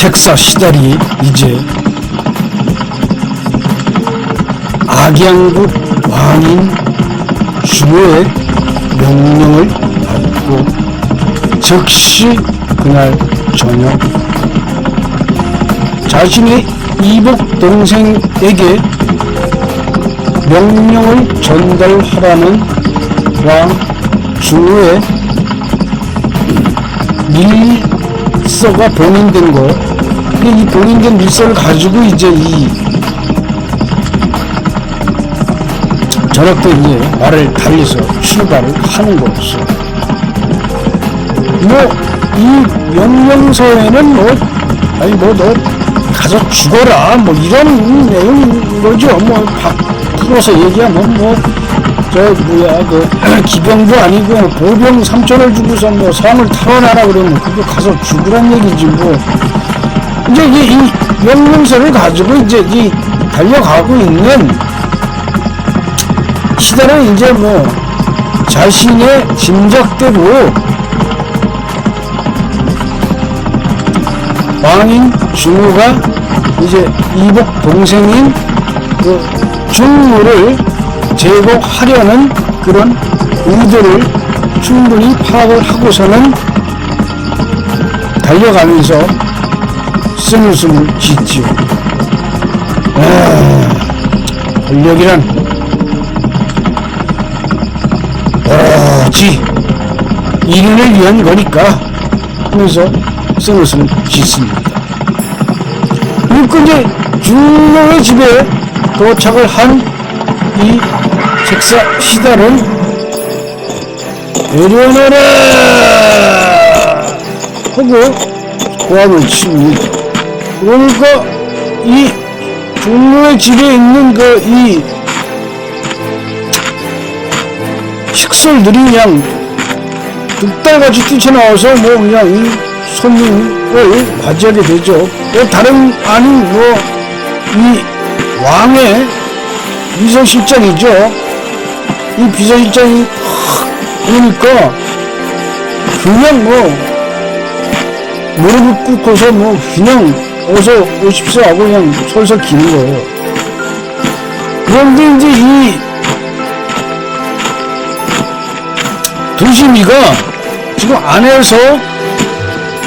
책사 시달이 이제 악양국 왕인 주모의 명령을 받고 즉시 그날 저녁 자신의 이복 동생에게 명령을 전달하라는 왕 주모의 밀서가 봉인된 거. 이 봉인된 밀서를 가지고 이제 이때 이제 말을 달려서 출발을 하는 거였어. 뭐이 명령서에는 뭐 아니 뭐 너 가서 죽어라 뭐 이런 내용인 거죠. 뭐 바, 풀어서 얘기하면 뭐 저 뭐야 그 기병도 아니고 보병 3천을 주고서 뭐 상을 탈환하라 그러면 그거 가서 죽으란 얘기지 뭐 이제 이, 이 명령서를 가지고 이제 이 달려가고 있는 시대는 이제 뭐 자신의 짐작대로 왕인 중우가 이제 이복 동생인 그 중우를 제거하려는 그런 의도를 충분히 파악을 하고서는 달려가면서 쓴웃음을 짓지요. 아, 권력이란 오로지 인연을 위한 거니까 하면서 쓴웃음을 짓습니다. 그리고 이제 중로의 집에 도착을 한 이 책사 시달은 내려놓아라 하고 고함을 칩니다. 그러니까 이 중로의 집에 있는 그 이 식솔들이 그냥 뚝달같이 뛰쳐나와서 뭐 그냥 이 손님을 맞이하게 되죠. 뭐 다른 아닌 뭐 이 왕의 비서실장이죠. 이 비서실장이 그러니까 그냥 뭐 무릎을 꿇고서 뭐 그냥 어서 오십시오 하고 그냥 솔솔 기는 거예요. 그런데 이제 이 두심이가 지금 안에서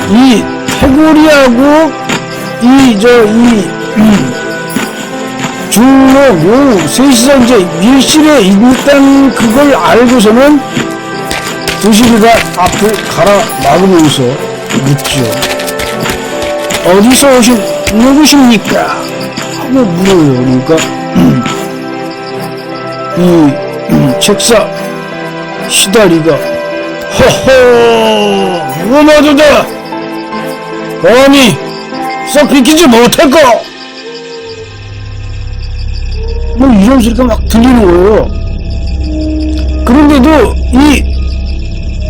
이 태구리하고 이 저이 중로 요 셋이서 이제 밀실에 있다는 그걸 알고서는 두심이가 앞을 갈아 막으면서 묻죠. 어디서 오신 누구십니까? 하고 물어요. 그러니까 이 책사 시다리가 허허 무마도다 감히 썩 비키지 못했고 뭐 이런 소리가 막 들리는 거예요 그런데도 이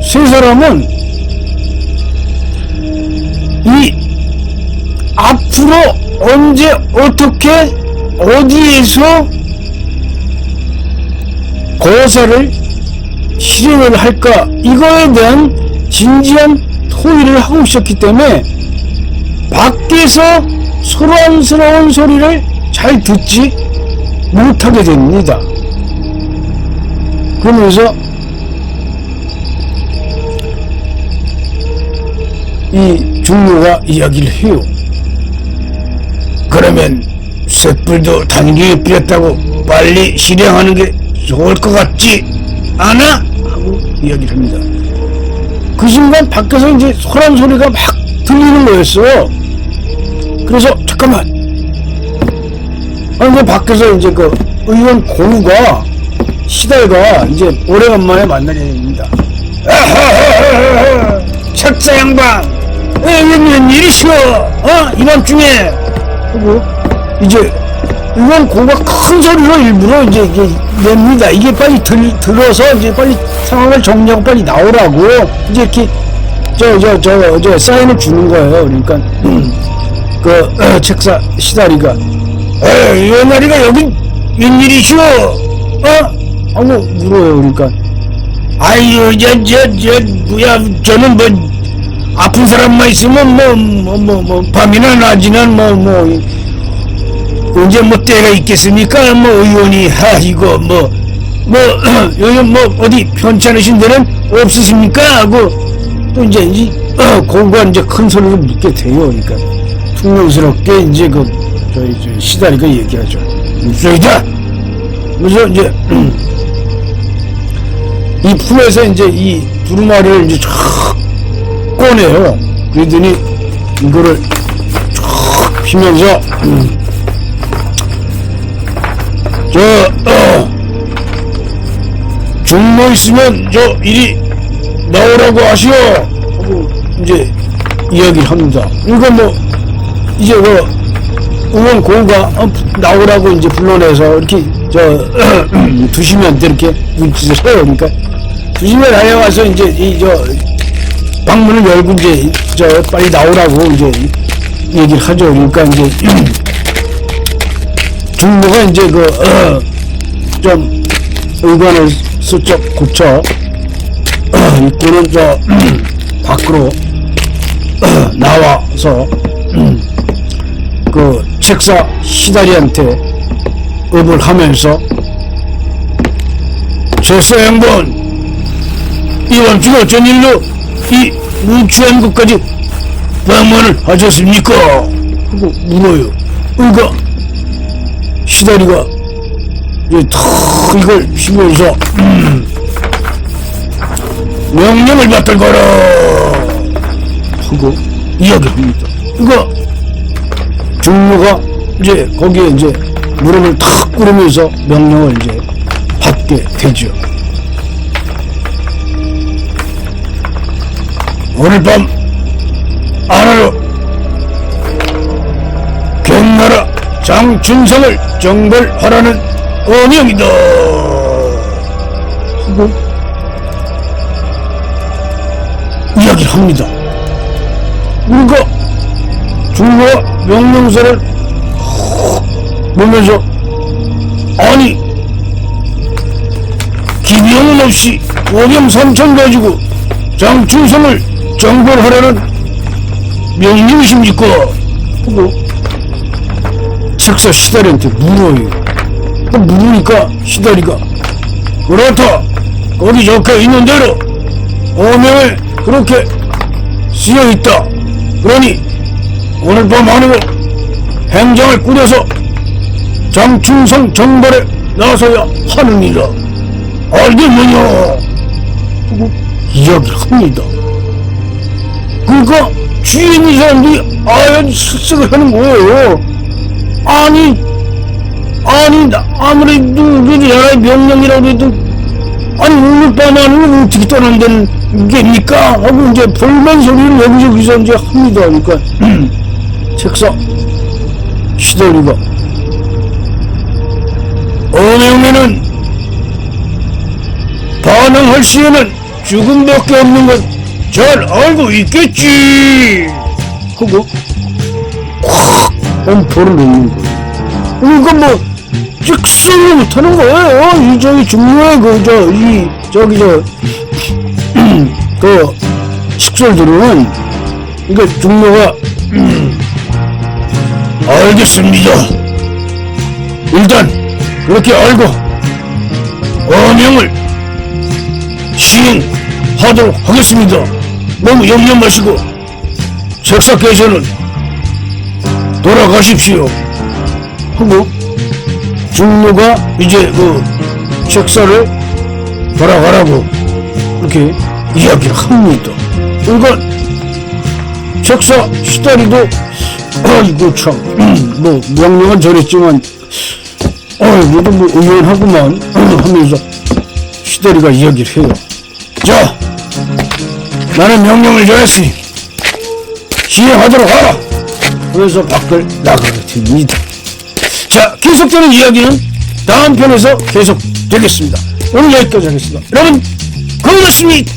세 사람은 이 앞으로 언제 어떻게 어디에서 거사를 실행을 할까 이거에 대한 진지한 토의를 하고 있었기 때문에 밖에서 소란스러운 소리를 잘 듣지 못하게 됩니다. 그러면서 이 중로가 이야기를 해요. 그러면 쇳불도 단기에 뿌렸다고 빨리 실행하는 게 좋을 것 같지 않아? 하고 이야기를 합니다. 그 순간 밖에서 이제 소란 소리가 막 들리는 거였어요. 그래서 잠깐만. 아니 그 밖에서 이제 그 의원 고우가 시달과 이제 오래간만에 만나게 됩니다. 책사 양반 웬 일이시오 어 이밤중에 하고 이제 이건 고가 큰 소리로 일부러 이제 이게 냅니다. 이게 빨리 들, 들어서 이제 빨리 상황을 정리하고 빨리 나오라고 이제 이렇게 저 저 저저 사인을 주는 거예요. 그러니까 그 어, 책사 시다리가 에 이나리가 여기 웬일이시오? 어? 하고 물어요. 그러니까 아유 저저저 뭐야 저는 뭐 아픈 사람만 있으면 뭐, 뭐, 뭐, 뭐 밤이나 낮이나 뭐, 뭐, 언제 뭐 때가 있겠습니까? 뭐 의원이, 하, 이거 뭐, 뭐, 요즘 뭐 어디 편찮으신 데는 없으십니까? 하고 또 이제, 이, 어, 고가 이제 큰 소리로 묻게 돼요. 그러니까 퉁명스럽게 이제 그, 저희, 저 시다리가 얘기하죠. 묻소이다! 그래서 이제, 이 풀에서 이제 이 두루마리를 이제 쫙 꺼내요. 그러더니 이거를 쫙 피면서 음, 저 어, 종로 있으면 저 이리 나오라고 하시오. 하고 이제 이야기를 합니다. 이거 뭐 이제 그 의원 고가 어, 나오라고 이제 불러내서 이렇게 저 두시면 이렇게 눈짓을 해요. 그러니까 두시면 달려와서 이제 이저 방문을 열고 이제 저 빨리 나오라고 이제 얘기를 하죠. 그러니까 이제 중모가 이제 그 좀 의관을 슬쩍 고쳐 입구는 저 밖으로 나와서 그 책사 시다리한테 업을 하면서 최서 양반 이번 주 어쩐 일로 이 우추한 곳까지 방문을 하셨습니까? 하고 물어요. 그러니까 시다리가 이제 탁 이걸 피면서 음, 명령을 받들 거라 하고 이야기합니다. 그러니까 중무가 이제 거기에 이제 무릎을 탁 꿇으면서 명령을 이제 받게 되죠. 오늘 밤 안으로 경나라 장춘성을 정벌하라는 어명이다. 하고 이야기를 합니다. 우리가 중국어 명령서를 보면서 아니 기병은 없이 오병 삼천 가지고 장충성을 정벌하라는 명령이십니까? 하고 책사 시다리한테 물어요. 그 물으니까 시다리가 그렇다. 거기 적혀 있는 대로 어명에 그렇게 쓰여 있다. 그러니 오늘 밤 안으로 행장을 꾸려서 장충성 정벌에 나서야 하느니라. 알겠느냐? 하고 이야기를 합니다. 그러니까 있는 사람들이 아주 쓱쓱을 하는 거예요. 아니, 아니, 나- 아무래도 우리 나라의 명령이라고 해도, 아니, 오늘 밤 안으로 어떻게 떠난다는 게입니까? 하고 이제 불만 소리를 여기저기서 이제 합니다. 그러니까, 책사, 시달리가, 어명에는 반항할 시에는 죽음밖에 없는 건 잘 알고 있겠지. 하고 콱 엄포를 놓는 거예요. 그러니까 뭐 직설로 못하는 거예요. 이 저기 중요한 그저 이 저기 저그 식설들은 그러니까 중요가 알겠습니다. 일단 그렇게 알고 어명을 시행하도록 하겠습니다. 너무 염려 마시고 책사께서는 돌아가십시오. 하고 중로가 이제 그 책사를 돌아가라고 이렇게 이야기를 합니다. 그러니까 책사 시다리도 아이고 참뭐 명령은 저랬지만 어이구 뭐 의연하구만 하면서 시다리가 이야기를 해요. 자, 나는 명령을 전했으니 시행하도록 하라. 그래서 밖을 나가게 됩니다. 자, 계속되는 이야기는 다음 편에서 계속되겠습니다. 오늘 여기까지 하겠습니다. 여러분, 고맙습니다.